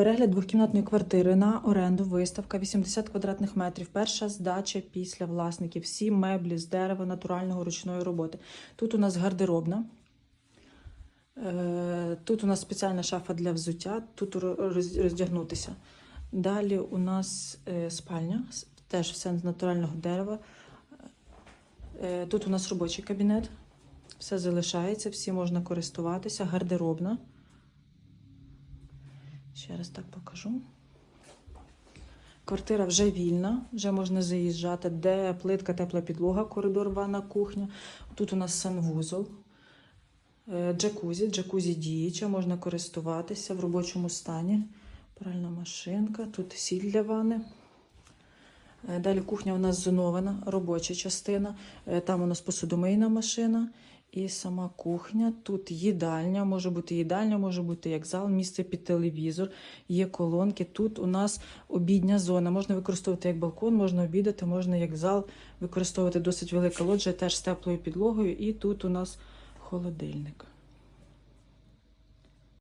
Перегляд двохкімнатної квартири на оренду, виставка 80 квадратних метрів. Перша здача після власників. Всі меблі з дерева натурального ручної роботи. Тут у нас гардеробна. Е, Тут у нас спеціальна шафа для взуття, тут роздягнутися. Далі у нас е, спальня, теж все з натурального дерева. Е, Тут у нас робочий кабінет. Все залишається, всі можна користуватися. Гардеробна. Ще раз так покажу. Квартира вже вільна, вже можна заїжджати, де плитка, тепла підлога, коридор, ванна, кухня. Тут у нас санвузол, е, джакузі, джакузі діюча, можна користуватися в робочому стані. Пральна машинка, тут сіль для ванни. Е, Далі кухня у нас зонована, робоча частина. Е, Там у нас посудомийна машина і сама кухня. Тут їдальня, може бути їдальня, може бути як зал, місце під телевізор, є колонки. Тут у нас обідня зона. Можна використовувати як балкон, можна обідати, можна як зал використовувати досить велика лоджія, теж з теплою підлогою. І тут у нас холодильник.